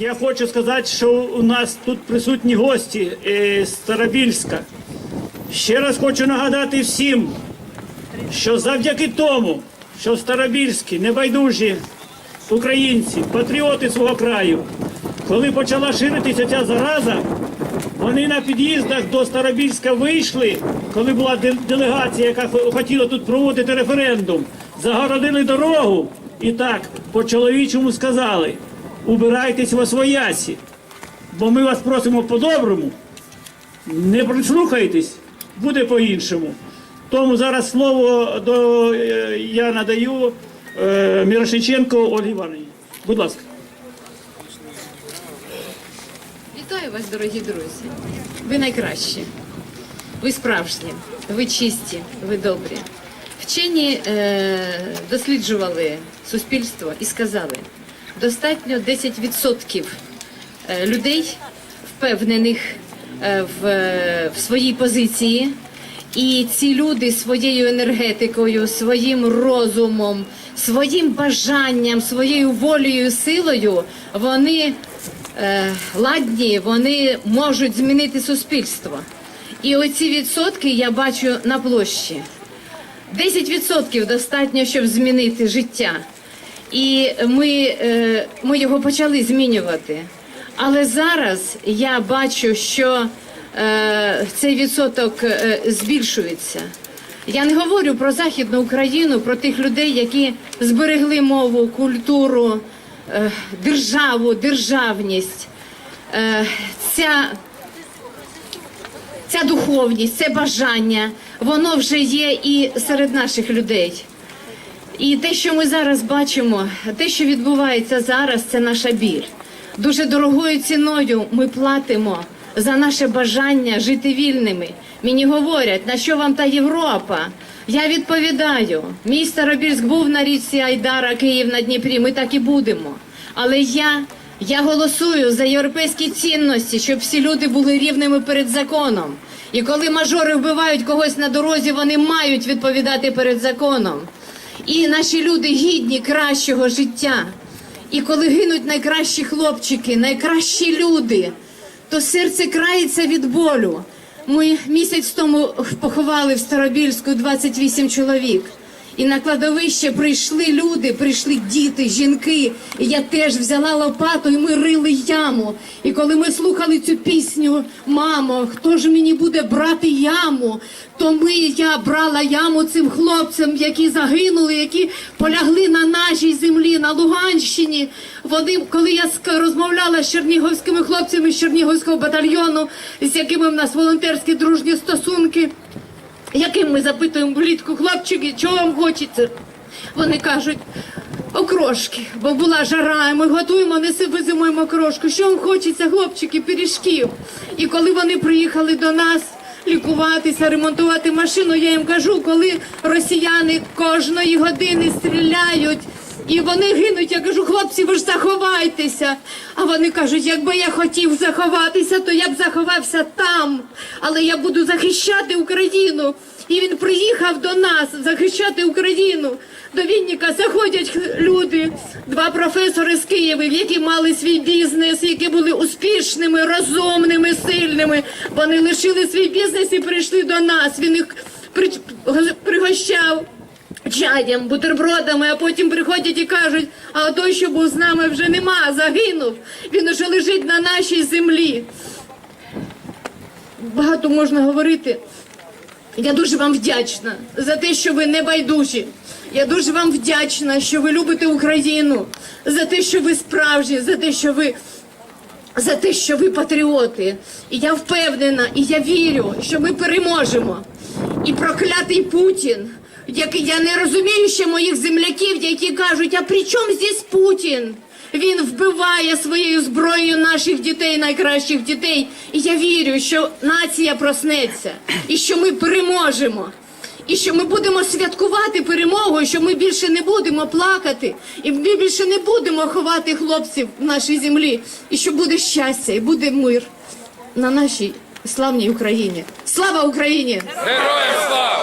Я хочу сказати, що у нас тут присутні гості е, з Старобільська. Ще раз хочу нагадати всім, що завдяки тому, що в Старобільській небайдужі українці, патріоти свого краю, коли почала ширитися ця зараза, вони на під'їздах до Старобільська вийшли, коли була делегація, яка хотіла тут проводити референдум, загородили дорогу і так по-чоловічому сказали: убирайтесь в освоясі, бо ми вас просимо по-доброму, не прислухайтесь, буде по-іншому. Тому зараз слово до, е, я надаю е, Мірошниченко Ольгі Івановні. Будь ласка. Вітаю вас, дорогі друзі. Ви найкращі. Ви справжні, ви чисті, ви добрі. Вчені е, досліджували суспільство і сказали, достатньо 10% е, людей впевнених е, в, в своїй позиції. І ці люди своєю енергетикою, своїм розумом, своїм бажанням, своєю волею, силою вони е, ладні, вони можуть змінити суспільство. І оці відсотки я бачу на площі. 10% достатньо, щоб змінити життя. І ми, е, ми його почали змінювати. Але зараз я бачу, що е, цей відсоток е, збільшується. Я не говорю про Західну Україну, про тих людей, які зберегли мову, культуру, державу, державність. Ця ця духовність, це бажання, воно вже є і серед наших людей. І те, що ми зараз бачимо, те, що відбувається зараз, це наша біль. Дуже дорогою ціною ми платимо за наше бажання жити вільними. Мені говорять, на що вам та Європа? Я відповідаю, мій Старобільськ був на річці Айдара, Київ на Дніпрі. Ми так і будемо. Але я, я голосую за європейські цінності, щоб всі люди були рівними перед законом. І коли мажори вбивають когось на дорозі, вони мають відповідати перед законом. І наші люди гідні кращого життя. І коли гинуть найкращі хлопчики, найкращі люди, то серце крається від болю. Ми місяць тому поховали в Старобільську 28 чоловік. І на кладовище прийшли люди, прийшли діти, жінки. І я теж взяла лопату, і ми рили яму. І коли ми слухали цю пісню, мамо, хто ж мені буде брати яму? То ми я брала яму цим хлопцям, які загинули, які полягли на нашій землі, на Луганщині. Вони, коли я розмовляла з чернігівськими хлопцями з Чернігівського батальйону, з якими в нас волонтерські дружні стосунки яким ми запитуємо влітку хлопчики, чого вам хочеться? Вони кажуть, окрошки, бо була жара, і ми готуємо, не визимуємо окрошку. Що вам хочеться, хлопчики, пиріжків? І коли вони приїхали до нас лікуватися, ремонтувати машину, я їм кажу, коли росіяни кожної години стріляють. І вони гинуть. Я кажу, хлопці, ви ж заховайтеся. А вони кажуть, якби я хотів заховатися, то я б заховався там. Але я буду захищати Україну. І він приїхав до нас захищати Україну. До Вінніка заходять люди, два професори з Києва, які мали свій бізнес, які були успішними, розумними, сильними. Вони лишили свій бізнес і прийшли до нас. Він їх при- пригощав чаєм, бутербродами, а потім приходять і кажуть, а той, що був з нами, вже нема, загинув. Він уже лежить на нашій землі. Багато можна говорити. Я дуже вам вдячна за те, що ви не байдужі. Я дуже вам вдячна, що ви любите Україну, за те, що ви справжні, за те, що ви за те, що ви патріоти. І я впевнена, і я вірю, що ми переможемо. І проклятий Путін, який я не розумію ще моїх земляків, які кажуть, а при чому здесь Путін? Він вбиває своєю зброєю наших дітей, найкращих дітей. І я вірю, що нація проснеться і що ми переможемо. І що ми будемо святкувати перемогу, що ми більше не будемо плакати, і ми більше не будемо ховати хлопців в нашій землі, і що буде щастя, і буде мир на нашій славній Україні. Слава Україні! Героям слава!